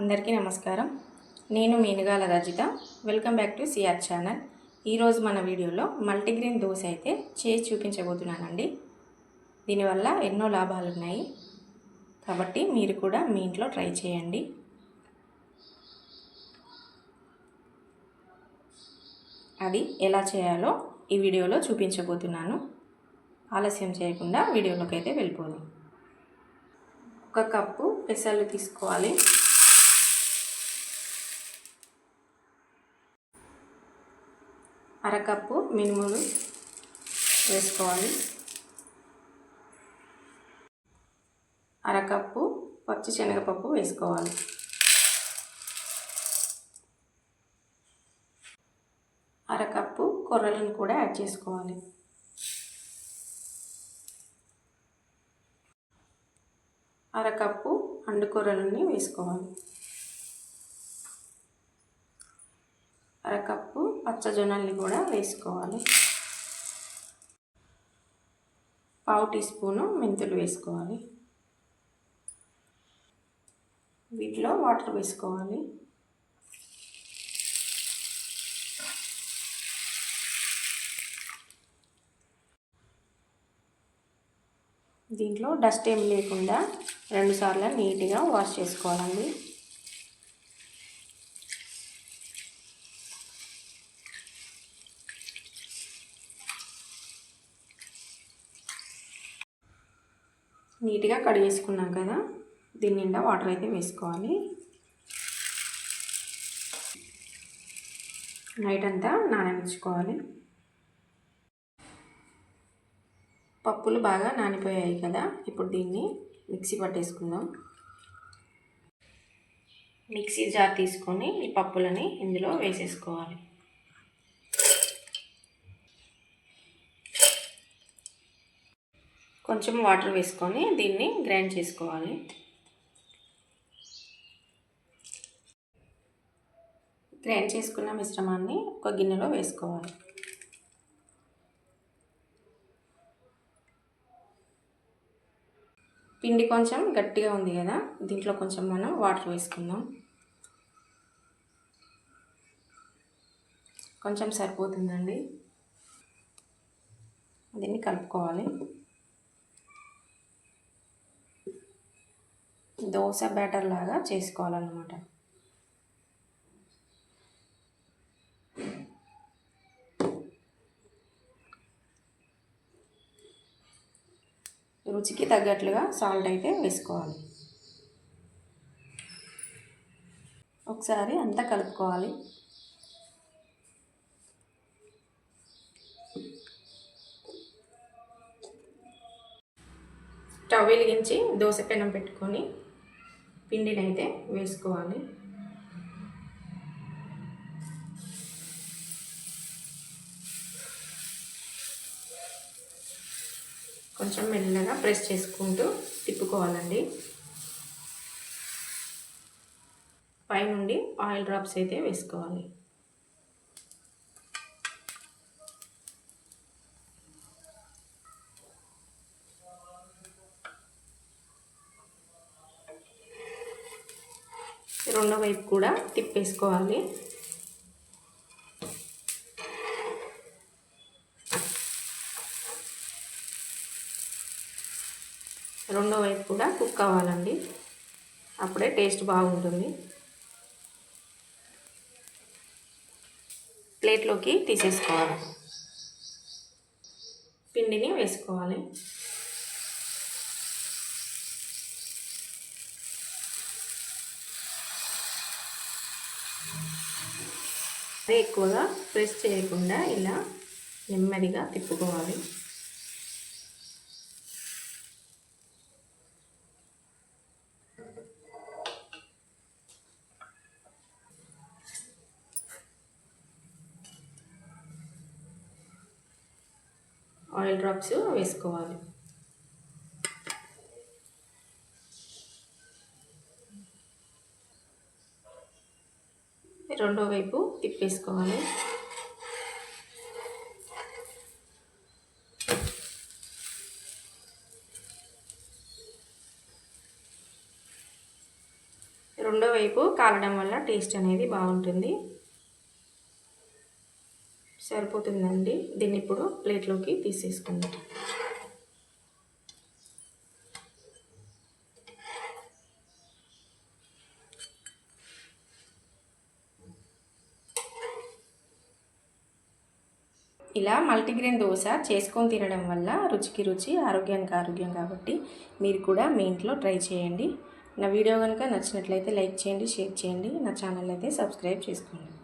అందరికీ నమస్కారం. నేను Meenugala Rajitha. Welcome back to CR channel. ఈరోజు మన వీడియోలో మల్టీగ్రెయిన్ దోశ అయితే చేసి చూపించబోతున్నానండి. దీనివల్ల ఎన్నో లాభాలు ఉన్నాయి. కాబట్టి మీరు కూడా మీ ఇంట్లో ట్రై చేయండి. అది ఎలా చేయాలో ఈ వీడియోలో చూపించబోతున్నాను. ఆలస్యం చేయకుండా వీడియోలోకి అయితే వెళ్ళిపోదాం. ఒక కప్పు పెసలు తీసుకోవాలి. అరకప్పు మినుములు వేసుకోవాలి. అరకప్పు పచ్చి శనగపప్పు వేసుకోవాలి. అరకప్పు కొర్రలను కూడా యాడ్ చేసుకోవాలి. అరకప్పు అండుకొర్రలని వేసుకోవాలి. అరకప్పు పచ్చజొన్నల్ని కూడా వేసుకోవాలి. పావు టీ స్పూను మెంతులు వేసుకోవాలి. వీటిలో వాటర్ వేసుకోవాలి. దీంట్లో డస్ట్ ఏం లేకుండా రెండుసార్లు నీట్గా వాష్ చేసుకోవాలండి. నీట్గా కడిగేసుకున్నాం కదా దీని నిండా వాటర్ అయితే వేసుకోవాలి. నైట్ అంతా నానబెట్టుకోవాలి. పప్పులు బాగా నానిపోయాయి కదా ఇప్పుడు దీన్ని మిక్సీ పట్టేసుకుందాం. మిక్సీ జార్ తీసుకొని ఈ పప్పులని ఇందులో వేసేసుకోవాలి. కొంచెం వాటర్ వేసుకొని దీన్ని గ్రైండ్ చేసుకోవాలి. గ్రైండ్ చేసుకున్న మిశ్రమాన్ని ఒక గిన్నెలో వేసుకోవాలి. పిండి కొంచెం గట్టిగా ఉంది కదా దీంట్లో కొంచెం మనం వాటర్ వేసుకుందాం. కొంచెం సరిపోతుందండి. దీన్ని కలుపుకోవాలి. దోశ బ్యాటర్ లాగా చేసుకోవాలన్నమాట. రుచికి తగ్గట్లుగా సాల్ట్ అయితే వేసుకోవాలి. ఒకసారి అంతా కలుపుకోవాలి. స్టవ్ వెలిగించి దోశ పెనం పెట్టుకొని పిండిని అయితే వేసుకోవాలి. కొంచెం మెల్లగా ప్రెస్ చేసుకుంటూ తిప్పుకోవాలండి. పైనుండి ఆయిల్ డ్రాప్స్ అయితే వేసుకోవాలి. రెండో వైపు కూడా తిప్పేసుకోవాలి. రెండో వైపు కూడా కుక్ అవ్వాలండి అప్పుడే టేస్ట్ బాగుంటుంది. ప్లేట్లోకి తీసేసుకోవాలి. పిండిని వేసుకోవాలి. ఎక్కువగా ప్రెస్ చేయకుండా ఇలా నెమ్మదిగా తిప్పుకోవాలి. ఆయిల్ డ్రాప్స్ వేసుకోవాలి. రెండో వైపు తిప్పేసుకోవాలి. రెండో వైపు కాలడం వల్ల టేస్ట్ అనేది బాగుంటుంది. సరిపోతుందండి. దీన్ని ఇప్పుడు ప్లేట్లోకి తీసేసుకుందాం. ఇలా మల్టీగ్రెయిన్ దోశ చేసుకొని తినడం వల్ల రుచికి రుచి ఆరోగ్యానికి ఆరోగ్యం కాబట్టి మీరు కూడా మీ ఇంట్లో ట్రై చేయండి. నా వీడియో కనుక నచ్చినట్లయితే లైక్ చేయండి షేర్ చేయండి. నా ఛానల్ అయితే సబ్స్క్రైబ్ చేసుకోండి.